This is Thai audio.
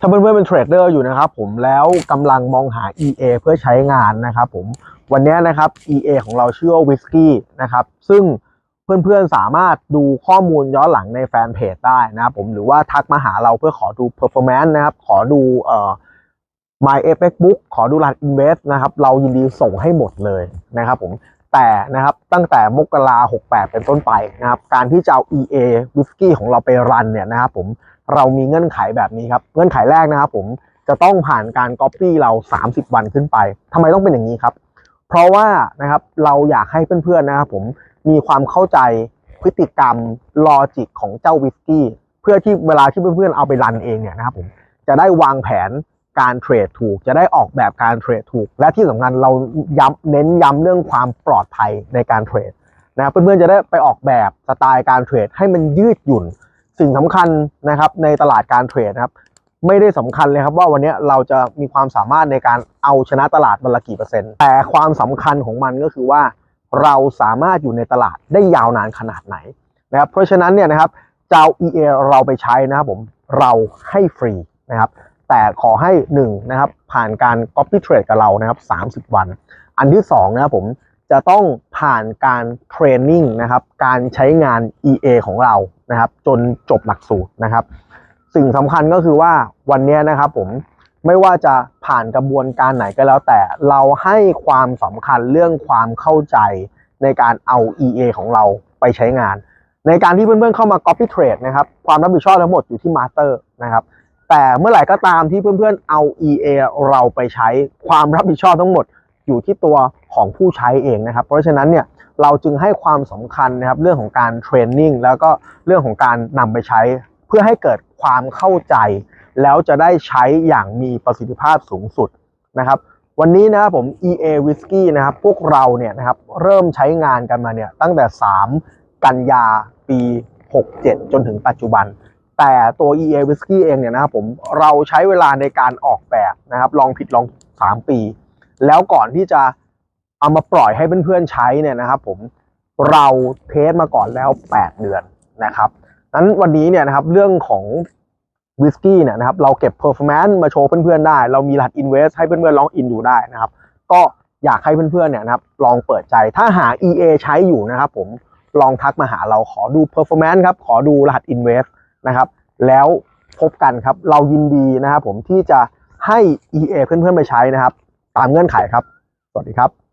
ถ้าเพื่อนๆเป็นเทรดเดอร์อยู่นะครับผมแล้วกำลังมองหา EA เพื่อใช้งานนะครับผมวันนี้นะครับ EA ของเราชื่อว่า Whisky นะครับซึ่งเพื่อนๆสามารถดูข้อมูลย้อนหลังในแฟนเพจได้นะครับผมหรือว่าทักมาหาเราเพื่อขอดู performance นะครับขอดูเอ่อ My FX Book ขอดูรหัส Invest นะครับเรายินดีส่งให้หมดเลยนะครับผมแต่นะครับตั้งแต่มกรา68เป็นต้นไปนะครับการที่จะเอา EA Whisky ของเราไปรันเนี่ยนะครับผม เรามีเงื่อนไขแบบนี้ครับ เงื่อนไขแรกนะครับผมจะต้องผ่านการ Copy เรา 30 วันขึ้นไปทำไมต้องเป็นอย่างนี้ครับ เพราะว่านะครับเราอยากให้เพื่อนๆนะครับผมมีความเข้าใจพฤติกรรมลอจิกของเจ้าวิสกี้เพื่อที่เวลาที่เพื่อนๆเอาไปรันเองเนี่ยนะครับผมจะได้วางแผนการเทรดถูก จะได้ออกแบบการเทรดถูก และที่สำคัญเราย้ำเน้นย้ำเรื่องความปลอดภัยในการเทรดนะเพื่อนๆจะได้ไปออกแบบสไตล์การเทรดให้มันยืดหยุ่น สิ่งสำคัญนะครับในตลาดการเทรดนะครับไม่ได้สำคัญเลยครับว่าวันนี้เราจะมีความสามารถในการเอาชนะตลาดวันละกี่เปอร์เซ็นต์แต่ความสำคัญของมันก็คือว่าเราสามารถอยู่ในตลาดได้ยาวนานขนาดไหนนะครับเพราะฉะนั้นเนี่ยนะครับเจะเอา EA เราไปใช้นะครับผมเราให้ฟรีนะครับแต่ขอให้1นะครับผ่านการ copy trade กับเรานะครับ30 วัน อันที่2นะครับผม จะต้องผ่านการเทรนนิ่งนะครับ การใช้งาน EA ของเรานะครับ จนจบหลักสูตรนะครับ สิ่งสำคัญก็คือว่าวันนี้นะครับผมไม่ว่าจะผ่านกระบวนการไหนก็แล้วแต่เราให้ความสำคัญเรื่องความเข้าใจในการเอา EA ของเราไปใช้งาน ในการที่เพื่อนๆเข้ามา copy trade นะครับ ความรับผิดชอบทั้งหมดอยู่ที่ master นะครับ แต่เมื่อไหร่ก็ตามที่เพื่อนๆเอา EA เราไปใช้ความรับผิดชอบทั้งหมด อยู่ที่ตัวของผู้ใช้เองนะครับ เพราะฉะนั้นเนี่ยเราจึงให้ความสำคัญนะครับเรื่องของการเทรนนิ่งแล้วก็เรื่องของการนำไปใช้ เพื่อให้เกิดความเข้าใจ แล้วจะได้ใช้อย่างมีประสิทธิภาพสูงสุดนะครับวันนี้นะครับผม EA Whisky นะครับพวกเราเนี่ยนะครับเริ่มใช้งานกันมาเนี่ยตั้งแต่ 3 กันยาปี 67 จนถึงปัจจุบัน แต่ตัว EA Whisky เองเนี่ยนะครับผมเราใช้เวลาในการออกแบบนะครับลองผิดลอง 3 ปี แล้วก่อนที่จะเอามาปล่อยให้เพื่อนๆใช้เนี่ยนะครับผมเราเทสมาก่อนแล้ว 8 เดือนนะครับนั้นวันนี้เนี่ยนะครับเรื่องของวิสกี้เนี่ยนะครับเราเก็บ performance มาโชว์เพื่อนๆได้ เรามีรหัส invest ให้เพื่อนๆลองอินดูได้นะครับ ก็อยากให้เพื่อนๆเนี่ยนะครับลองเปิดใจถ้าหา EA ใช้อยู่นะครับผมลองทักมาหาเราขอดู performance ครับขอดูรหัส invest นะครับ แล้วพบกันครับ เรายินดีนะครับผมที่จะให้ EA เพื่อนๆไปใช้นะครับ ตามเงื่อนไขครับ สวัสดีครับ